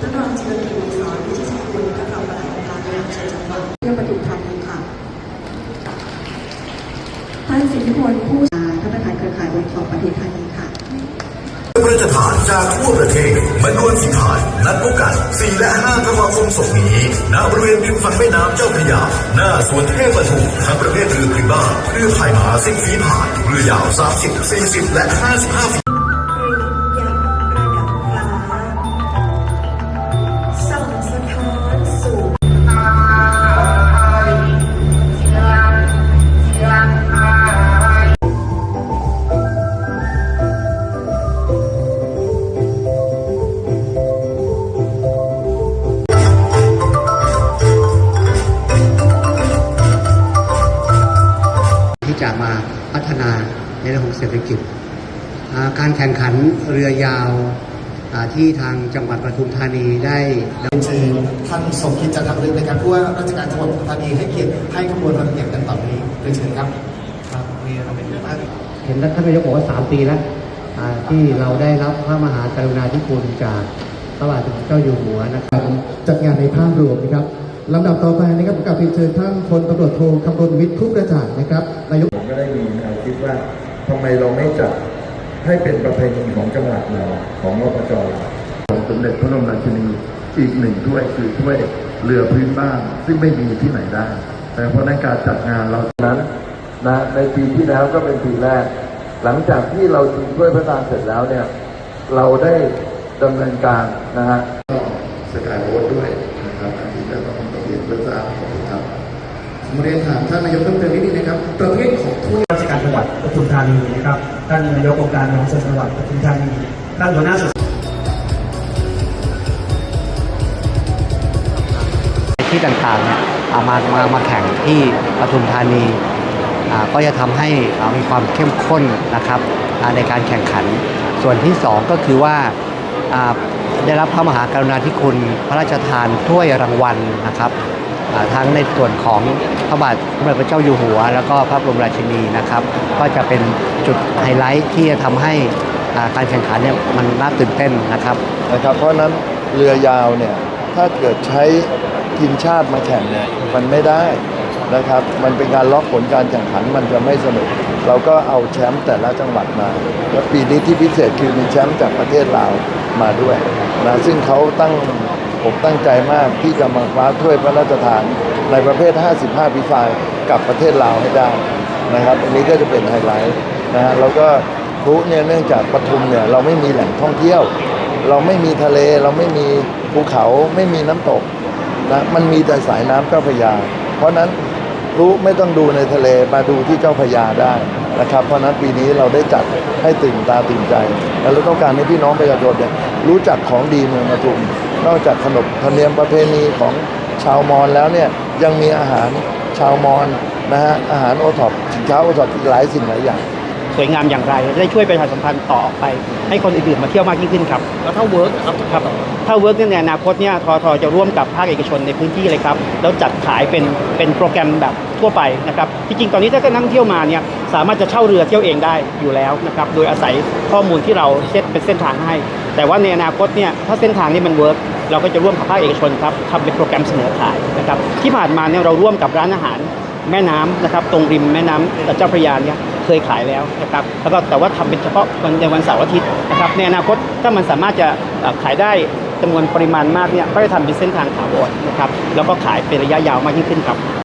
ท่านรองจิรกิจวงศ์สอนวิชิตกุลท่านรองปลัดองค์การบริหารส่วนจังหวัดเที่ยวปทุมธานีค่ะท่านสิทธิพลผู้ชาท่านประธานเครือข่ายบนของปทุมธานีค่ะพระราชทานจากทั่วประเทศมานวนฝีพายนัดพบกัน 4 และ5ธันวาคมศกนี้ ณ บริเวณริมฝั่งแม่น้ำเจ้าพระยา หน้าสวนเทพประทุมทั้งประเภทเรือพื้นบ้านเรือพายม้าสิบฝีพายเรือยาว 30 40 และ 55ฝี จะมาพัฒนาในเรื่องของเศรษฐกิจอ่าการแข่งขันเรือยาวอ่าที่ทางจังหวัดปทุมธานีได้เชิญท่านสมคิดจันทร์ลึกในการผู้ว่าราชการจังหวัดปทุมธานีให้เกียรติให้ขบวนรถเกียรติกันต่อไปนี้เรียนเชิญครับครับมีอะไรเป็นบ้างเห็นท่านนายกบอกว่าสามปีแล้วอ่าที่เราได้รับพระมหากรุณาธิคุณจากพระบาทสมเด็จเจ้าอยู่หัวนะครับ จัดงานในภาพรวมนะครับ ลำดับต่อไปนะครับผมกลับเรียนเชิญท่านพลตำรวจโทคำรณวิทย์คุกกระจ่างนะครับนายกผมก็ได้มีแนวคิดว่าทำไมเราไม่จัดให้เป็นประเพณีของจังหวัดเราของรปจของสมเด็จพระบรมราชินีอีกหนึ่งถ้วยคือถ้วยเรือพื้นบ้าน ซึ่งไม่มีที่ไหนได้แต่เพราะในการจัดงานเรานั้นนะในปีที่แล้วก็เป็นปีแรก หลังจากที่เราชิงถ้วยพระทานเสร็จแล้วเนี่ยเราได้ดำเนินการนะฮะก็สกายโรดด้วยนะครับอันนี้ก็ ต้องเรียนเพื่อทราบขอบคุณครับผมเรียนถามท่านนายกเพิ่มเติมนิดนึงนะครับ ประเภทของถ้วยราชการจังหวัดปทุมธานีนะครับ ท่านนายกองค์การบริหารส่วนจังหวัดปทุมธานี ท่านหัวหน้าส่วนที่ต่างๆเนี่ยเอามามามาแข่งที่ปทุมธานีอ่าก็จะทำให้อ่ามีความเข้มข้นนะครับอ่าในการแข่งขัน ส่วนที่สองก็คือว่าอ่าได้รับพระมหากรุณาธิคุณพระราชทานถ้วยรางวัลนะครับอ่า ทั้งในส่วนของพระบาทสมเด็จพระเจ้าอยู่หัว แล้วก็พระบรมราชินีนะครับ ก็จะเป็นจุดไฮไลท์ที่จะทำให้การแข่งขันเนี่ยมันน่าตื่นเต้นนะครับนะครับ เพราะฉะนั้นเรือยาวเนี่ยถ้าเกิดใช้ทีมชาติมาแข่งเนี่ยมันไม่ได้นะครับ มันเป็นการล็อกผลการแข่งขันมันจะไม่สนุก เราก็เอาแชมป์แต่ละจังหวัดมา แล้วปีนี้ที่พิเศษคือมีแชมป์จากประเทศลาวมาด้วยนะซึ่งเขาตั้งผมตั้งใจมากที่จะมาคว้าถ้วยพระราชทานในประเภท 55ปีไฟกับประเทศลาวให้ได้นะครับ อันนี้ก็จะเป็นไฮไลท์นะฮะแล้วก็พลุเนี่ยเนื่องจากปทุมเนี่ยเราไม่มีแหล่งท่องเที่ยว เราไม่มีทะเลเราไม่มีภูเขาไม่มีน้ำตกนะมันมีแต่สายน้ำเจ้าพระยา เพราะฉะนั้น นรู้ไม่ต้องดูในทะเลมาดูที่เจ้าพระยาได้นะครับ เพราะฉะนั้นปีนี้เราได้จัดให้ตื่นตาตื่นใจ และเราต้องการให้พี่น้องประชาชนเนี่ยรู้จักของดีเมืองปทุม นอกจากขนบธรรมเนียมประเพณีของชาวมอญแล้วเนี่ยยังมีอาหารชาวมอญนะฮะอาหารโอท็อปสินค้าโอท็อปอีกหลายสิ่งหลายอย่างสวยงามอย่างไรจะได้ช่วยประชาสัมพันธ์ต่อออกไป ให้คนอื่นๆมาเที่ยวมากยิ่งขึ้นครับแล้วถ้าเวิร์กครับครับถ้าเวิร์กเนี่ยในอนาคตเนี่ยทอทอจะร่วมกับภาคเอกชนในพื้นที่เลยครับแล้วจัดขายเป็นเป็นโปรแกรมแบบ ทั่วไปนะครับที่จริงตอนนี้ถ้ากิดนักท่องเที่ยวมาเนี่ยสามารถจะเช่าเรือเที่ยวเองได้อยู่แล้วนะครับโดยอาศัยข้อมูลที่เราเซตเป็นเส้นทางให้ แต่ว่าในอนาคตเนี่ยถ้าเส้นทางนี้มันเวิร์กเราก็จะร่วมกับภาคเอกชนครับทำเป็นโปรแกรมเสนอขายนะครับที่ผ่านมาเนี่ยเราร่วมกับร้านอาหารแม่น้ำนะครับตรงริมแม่น้ำเจ้าพระยาเนี่ยเคยขายแล้วนะครับแล้วก็แต่ว่าทำเป็นเฉพาะวันในวันเสาร์อาทิตย์นะครับในอนาคตถ้ามันสามารถจะขายได้จำนวนปริมาณมากเนี่ยก็จะทำเป็นเส้นทางถาวรนะครับแล้วก็ขายเป็นระยะยาวมากยิ่งขึ้นครับ